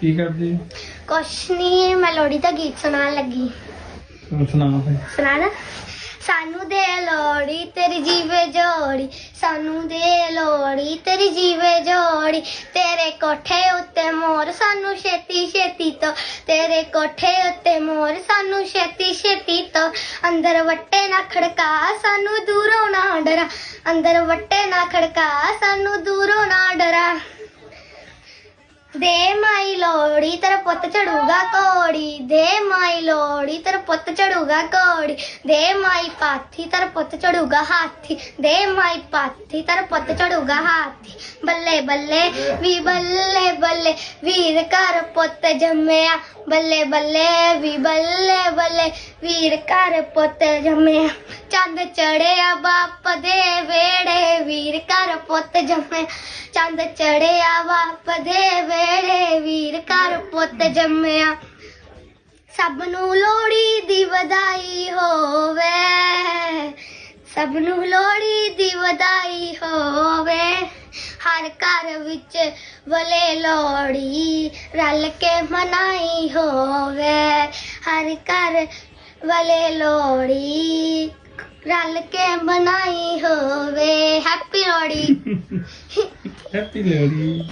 ਕੀ ਕਰਦੀ ਕੁਛ ਨਹੀਂ ਮੈਂ ਲੋੜੀ ਦਾ ਗੀਤ ਸੁਣਾਉਣ ਲੱਗੀ। ਤੂੰ ਸੁਣਾ ਫੇ ਸੁਣਾਣਾ ਸਾਨੂੰ ਦੇ ਲੋੜੀ ਤੇਰੀ ਜੀਵੇ ਜੋੜੀ। ਸਾਨੂੰ ਦੇ ਲੋੜੀ ਤੇਰੀ ਜੀਵੇ ਜੋੜੀ। ਤੇਰੇ ਕੋਠੇ ਉੱਤੇ ਮੋਰ ਸਾਨੂੰ ਛੇਤੀ ਛੇਤੀ ਤੋਂ। ਤੇਰੇ ਕੋਠੇ ਉੱਤੇ ਮੋਰ ਸਾਨੂੰ ਛੇਤੀ ਛੇਤੀ ਤੋਂ। ਅੰਦਰ ਵੱਟੇ ਨਾ ਖੜਕਾ ਸਾਨੂੰ ਦੂਰੋਂ ਨਾ ਡਰਾ। ਅੰਦਰ ਵੱਟੇ ਨਾ ਖੜਕਾ ਸਾਨੂੰ ਦੂਰੋਂ ਨਾ ਡਰਾ। ਦੇ ਮਾਈ ਲੋੜੀ ਤੇਰਾ ਪੁੱਤ ਚੜੂਗਾ ਕੋੜੀ ਦੇ ਮਾਈ ਲੋੜੀ ਤੇਰਾ ਪੁੱਤ ਚੜੂਗਾ ਕੋੜੀ ਦੇ ਮਾਈ ਪਾਥੀ ਤੇਰਾ ਪੁੱਤ ਚੜੂਗਾ ਹਾਥੀ ਦੇ ਮਾਈ ਪਾਥੀ ਤੇਰਾ ਪੁੱਤ ਚੜੂਗਾ ਹਾਥੀ ਬੱਲੇ ਬੱਲੇ ਵੀ ਬੱਲੇ ਬੱਲੇ ਵੀਰ ਘਰ ਪੁੱਤ ਜੰਮਿਆ ਬੱਲੇ ਬੱਲੇ ਵੀ ਬੱਲੇ ਬੱਲੇ ਵੀਰ ਘਰ ਪੁੱਤ ਜੰਮਿਆ ਚੰਦ ਚੜਿਆ ਬਾਪ ਦੇ ਵੇੜੇ ਵੀਰ ਘਰ ਪੁੱਤ ਜੰਮਿਆ ਚੰਦ ਚੜਿਆ ਬਾਪ ਦੇ ਵੇੜੇ ਵੀਰ ਘਰ ਪੁੱਤ ਜੰਮਿਆ। ਸਭ ਨੂੰ ਲੋੜੀ ਦੀ ਵਧਾਈ ਹੋਵੇ। ਸਭ ਨੂੰ ਲੋੜੀ ਦੀ ਵਧਾਈ ਹੋਵੇ। ਹਰ ਘਰ ਵਿੱਚ ਵਲੇ ਲੋੜੀ ਰਲ ਕੇ ਮਨਾਈ ਹੋਵੇ। ਹਰ ਘਰ ਵਲੇ ਲੋੜੀ ਰਲ ਕੇ ਮਨਾਈ ਹੋਵੇ। Happy Lohri happy Lohri.